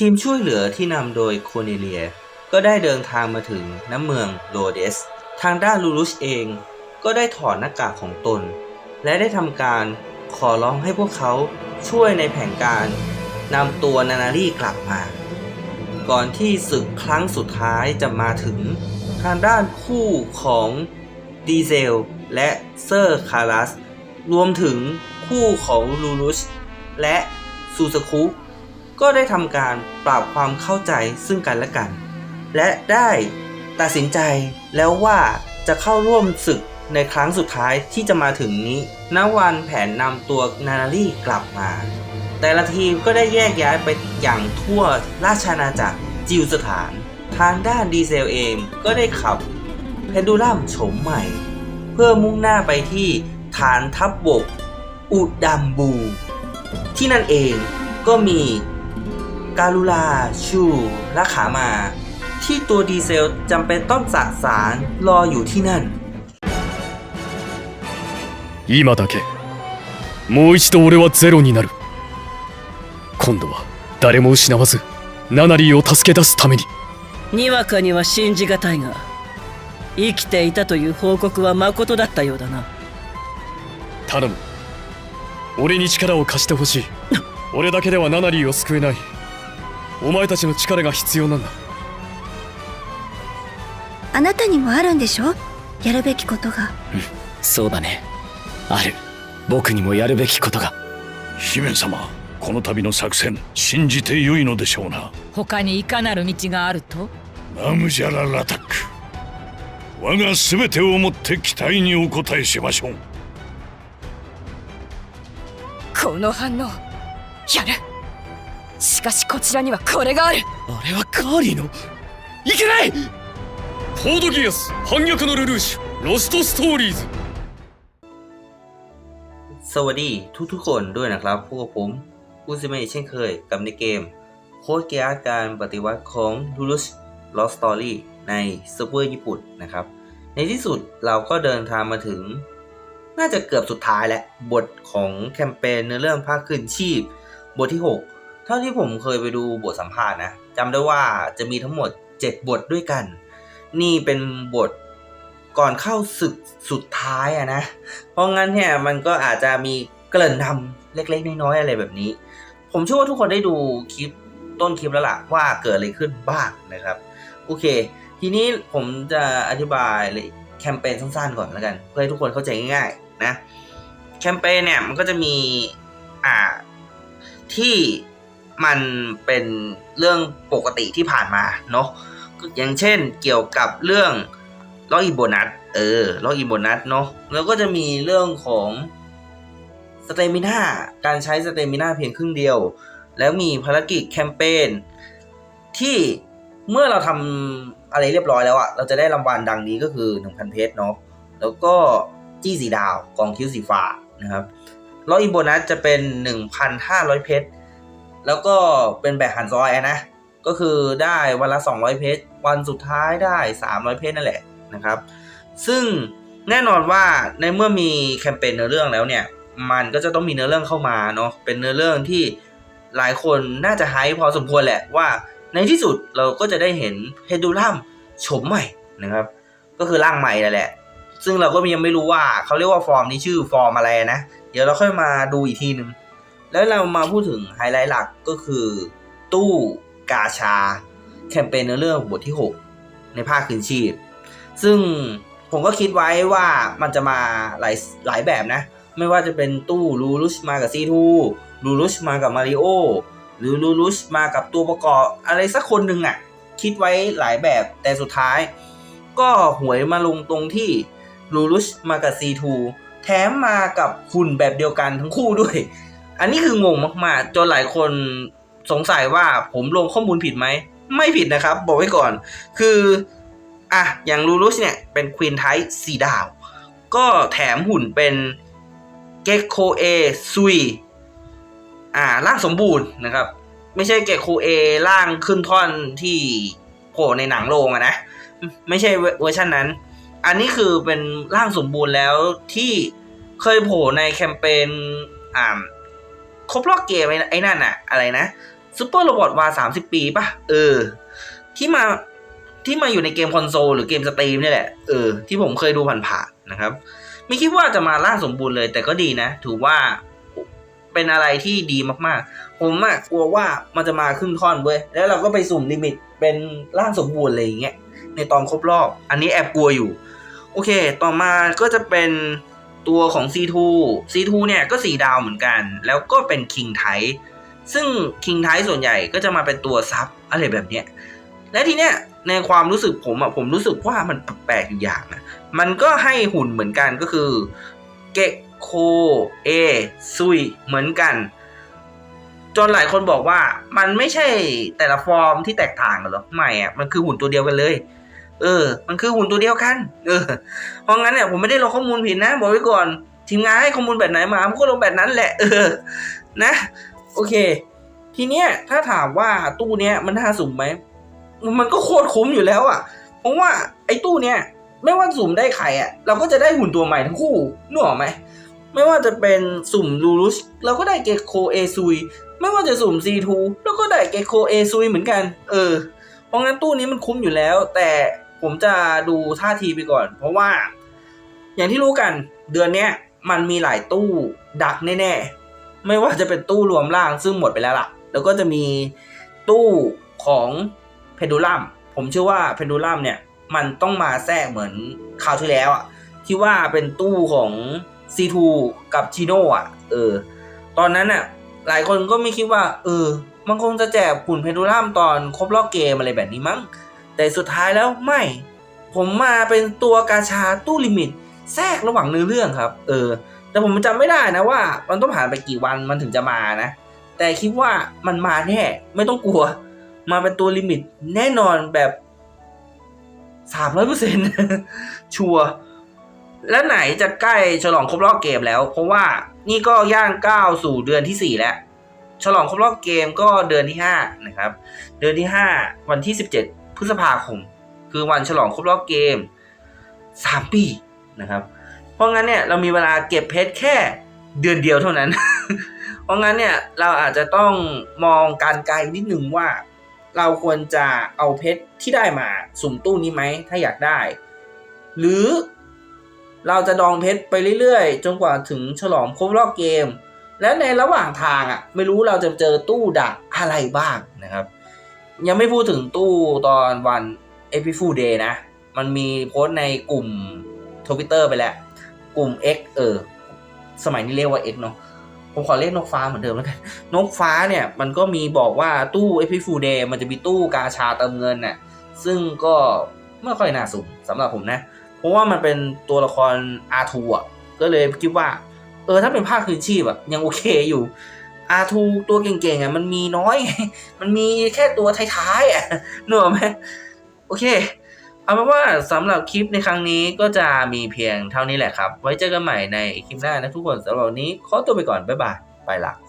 ทีมช่วยเหลือที่นำโดยโคเนเลีย ก็ได้เดินทางมาถึงน้ำเมืองโรเดส ทางด้านลูรุชเอง ก็ได้ถอดหน้ากากของตน และได้ทำการขอร้องให้พวกเขาช่วยในแผนการนำตัวนานารีกลับมา ก่อนที่ศึกครั้งสุดท้ายจะมาถึง ทางด้านคู่ของดีเซลและเซอร์คารัส รวมถึงคู่ของลูรุชและซูซาคุ ก็ได้ทำการปรับความเข้าใจซึ่งกันและกัน และได้ตัดสินใจแล้วว่าจะเข้าร่วมศึกในครั้งสุดท้ายที่จะมาถึงนี้ณวันแผนนำตัวนานารีกลับมา แต่ละทีมก็ได้แยกย้ายไปอย่างทั่วราชอาณาจักรจิวสถาน ทางด้านดีเซลเองก็ได้ขับเพนดูลัมโฉมใหม่ เพื่อมุ่งหน้าไปที่ฐานทัพบบกอุดัมบู ที่นั่นเองก็มี การุลาชูและขามา ที่ตัวดีเซลจำเป็นต้องสะสารรออยู่ที่นั่น 今だけもう一度俺はゼロになる今度は誰も失わずナナリーを助け出すためににわかには信じがたいが生きていたという報告は誠だったようだな頼む俺に力を貸してほしい俺だけではナナリーを救えない お前たちの力が必要なんだ。あなたにもあるんでしょ？やるべきことが。そうだね。ある。僕にもやるべきことが。姫様この度の作戦信じてよいのでしょうな。他にいかなる道があると？ナムジャララタック。我が全てをもって期待にお応えしましょう。この反応やるしかしこちらにはこれがあるあれはカーリーのいけないコードギアス反逆のルルーシュロストストーリーズ สวัสดีทุกๆคนด้วยนะครับพวกผมอุซิเมะเช่นเคยกับในเกม โค้ดเกียร์การปฏิวัติของ l u l u s Lost Story ในเซิร์ฟเวอร์ญี่ปุ่นนะครับ ในที่สุดเราก็เดินทางมาถึง น่าจะเกือบสุดท้ายแล้ว บทของแคมเปญเนื้อเรื่องภาคคืนชีพ บทที่ 6 เท่าที่ผมเคยไปดูบทสัมภาษณ์นะจำได้ว่าจะมีทั้งหมด 7 บทด้วยกัน นี่เป็นบทก่อนเข้าศึกสุดท้ายอะนะ เพราะงั้นเนี่ยมันก็อาจจะมีเกริ่นทำเล็กๆน้อยๆอะไรแบบนี้ ผมเชื่อว่าทุกคนได้ดูคลิปต้นคลิปแล้วล่ะว่าเกิดอะไรขึ้นบ้างนะครับ โอเค ทีนี้ผมจะอธิบายเลยแคมเปญสั้นๆก่อนแล้วกัน เพื่อให้ทุกคนเข้าใจง่ายๆนะแคมเปญเนี่ยมันก็จะมีอ่าที่ มันเป็นเรื่องปกติที่ผ่านมาเนาะอย่างเช่นเกี่ยวกับเรื่องล็อกอินโบนัสเออล็อกอินโบนัสเนาะแล้วก็จะมีเรื่องของสเตมิน่าการใช้สเตมิน่าเพียงครึ่งเดียว แล้วมีภารกิจแคมเปญที่เมื่อเราทำอะไรเรียบร้อยแล้วอะเราจะได้รางวัลดังนี้ก็คือ 1,000 เพชรเนาะแล้วก็จี้สีดาวกองคิ้วสีฟ้านะครับล็อกอินโบนัสจะเป็น 1,500 เพชร แล้วก็เป็นแบบหันซอยนะ ก็คือได้วันละ 200 เพชรวันสุดท้ายได้ 300 เพชรนั่นแหละนะครับ ซึ่งแน่นอนว่าในเมื่อมีแคมเปญเนื้อเรื่องแล้วเนี่ย มันก็จะต้องมีเนื้อเรื่องเข้ามาเนาะเป็นเนื้อเรื่องที่หลายคนน่าจะไฮป์พอสมควรแหละว่าในที่สุดเราก็จะได้เห็นเพดูลัมโฉมใหม่นะครับ ก็คือร่างใหม่นั่นแหละ ซึ่งเราก็ยังไม่รู้ว่าเขาเรียกว่าฟอร์มนี้ชื่อฟอร์มอะไรนะ เดี๋ยวเราค่อยมาดูอีกทีหนึ่ง แล้วเรามาพูดถึงไฮไลท์หลักก็คือ ตู้กาชา แคมเปญเนื้อเรื่องบทที่ 6 ในภาคคืนชีพ ซึ่งผมก็คิดไว้ว่ามันจะมาหลายหลายแบบนะ ไม่ว่าจะเป็นตู้ลูรุชมากับซีทูลูรุชมากับมาริโอหรือลูรุชมากับตัวประกอบอะไรสักคนหนึ่งอะ่ะ คิดไว้หลายแบบแต่สุดท้าย ก็หวยมาลงตรงที่ลูรุชมากับซีทูแถมมากับหุ่นแบบเดียวกันทั้งคู่ด้วย อันนี้คืองงมากๆ จนหลายคนสงสัยว่าผมลงข้อมูลผิดไหม ไม่ผิดนะครับ บอกไว้ก่อน คือ อะ อย่างลูรุสเนี่ย เป็นควีนไทป์สีดาว ก็แถมหุ่นเป็นเกโคเอซุยอ่าร่างสมบูรณ์นะครับ ไม่ใช่เกโคเอร่างขึ้นท่อนที่โผล่ในหนังโรงอะนะ ไม่ใช่เวอร์ชันนั้น อันนี้คือเป็นร่างสมบูรณ์แล้วที่เคยโผล่ในแคมเปญอ่า ครบรอบเกมไอ้ไอ้นั่นอะอะไรนะซูเปอร์โรบอทวาสามสิบปีป่ะเออ ที่มาที่มาอยู่ในเกมคอนโซลหรือเกมสตรีมนี่แหละ เออ ที่ผมเคยดูผ่านๆนะครับ ไม่คิดว่าจะมาร่าสมบูรณ์เลย แต่ก็ดีนะ ถือว่าเป็นอะไรที่ดีมากๆ ผมอะกลัวว่ามันจะมาครึ่งท่อนเว้ย แล้วเราก็ไปสุ่มลิมิตเป็นร่างสมบูรณ์อะไรอย่างเงี้ยในตอนครบรอบ อันนี้แอบกลัวอยู่ โอเค ต่อมาก็จะเป็น ตัวของ C2 C2 เนี่ยก็สีดาวเหมือนกัน แล้วก็เป็น King ไทซึ่ง King ไทส่วนใหญ่ก็จะมาเป็นตัวซับอะไรแบบเนี้ยและทีเนี้ยในความรู้สึกผมอะผมรู้สึกว่ามันแปลกอยู่อย่างนะมันก็ให้หุ่นเหมือนกันก็คือเกะโคเอซุยเหมือนกัน จนหลายคนบอกว่ามันไม่ใช่แต่ละฟอร์มที่แตกต่างกันหรอกไม่อะมันคือหุ่นตัวเดียวกันเลย เออ มันคือหุ่นตัวเดียวกัน เออ เพราะงั้นเนี่ยผมไม่ได้ลงข้อมูลผิดนะ บอกไว้ก่อน ทีมงานให้ข้อมูลแบบไหนมาผมก็ลงแบบนั้นแหละ เออ นะ โอเค ทีเนี้ยถ้าถามว่าตู้เนี้ยมันน่าสุ่มไหม มันก็โคตรคุ้มอยู่แล้วอะ เพราะว่าไอ้ตู้เนี้ยไม่ว่าสุ่มได้ใครอะ เราก็จะได้หุ่นตัวใหม่ทั้งคู่นึกออกไหม ไม่ว่าจะเป็นสุ่มลูรุชเราก็ได้เกโคเอซุย ไม่ว่าจะสุ่ม C2 แล้วก็ได้เกโคเอซุยเหมือนกัน เออ เพราะงั้นตู้นี้มันคุ้มอยู่แล้ว แต่ ผมจะดูท่าทีไปก่อน เพราะว่า อย่างที่รู้กันเดือนเนี้ยมันมีหลายตู้ดักแน่ๆ ไม่ว่าจะเป็นตู้รวมร่างซึ่งหมดไปแล้วล่ะ แล้วก็จะมีตู้ของเพนดูลัมผมเชื่อว่าเพนดูลัมเนี่ย มันต้องมาแทรกเหมือนคราวที่แล้วอะที่ว่าเป็นตู้ของ C2 กับชิโน่อะเออ ตอนนั้นอะหลายคนก็ไม่คิดว่า เออ มันคงจะแจกหุ่นเพนดูลัมตอนครบรอบเกมอะไรแบบนี้มั้ง แต่สุดท้ายแล้วไม่ ผมมาเป็นตัวกาชาตู้ลิมิต แทรกระหว่างเนื้อเรื่องครับ เออ แต่ผมจำไม่ได้นะว่า มันต้องผ่านไปกี่วันมันถึงจะมานะ แต่คิดว่ามันมาแน่ไม่ต้องกลัว มาเป็นตัวลิมิตแน่นอนแบบสามร้อยเปอร์เซ็นต์ชัวร์และไหนจะใกล้ฉลองครบรอบเกมแล้ว เพราะว่านี่ก็ย่างก้าวสู่เดือนที่สี่แล้ว ฉลองครบรอบเกมก็เดือนที่ห้านะครับ เดือนที่ห้าวันที่สิบเจ็ด พฤษภาคม คือวันฉลองครบรอบเกมสามปีนะครับ เพราะงั้นเนี่ยเรามีเวลาเก็บเพชรแค่เดือนเดียวเท่านั้น เพราะงั้นเนี่ยเราอาจจะต้องมองการไกลนิดหนึ่งว่า เราควรจะเอาเพชรที่ได้มาสุ่มตู้นี้ไหมถ้าอยากได้ หรือเราจะดองเพชรไปเรื่อยๆ จนกว่าถึงฉลองครบรอบเกม และในระหว่างทางอะไม่รู้เราจะเจอตู้ดักอะไรบ้างนะครับ ยังไม่พูดถึงตู้ตอนวันเอพิฟูเดย์นะ มันมีโพสต์ในกลุ่มทวิตเตอร์ไปแล้ว กลุ่ม X เออ สมัยนี้เรียกว่า X เนาะผมขอเรียกนกฟ้าเหมือนเดิมแล้วกัน นกฟ้าเนี่ย มันก็มีบอกว่าตู้เอพิฟูเดย์มันจะมีตู้กาชาเติมเงินน่ะ ซึ่งก็ไม่ค่อยน่าสุ่มสำหรับผมนะ เพราะว่ามันเป็นตัวละคร R2 อะ ก็เลยคิดว่า เออถ้าเป็นภาคคืนชีพอะ ยังโอเคอยู่ อาทูตัวเก่งๆอะมันมีน้อย มันมีแค่ตัวท้ายๆอะนึกออกไหมโอเค เอาเป็นว่าสำหรับคลิปในครั้งนี้ก็จะมีเพียงเท่านี้แหละครับ ไว้เจอกันใหม่ในคลิปหน้านะทุกคนสำหรับวันนี้ขอตัวไปก่อน บ๊ายบาย ไปละ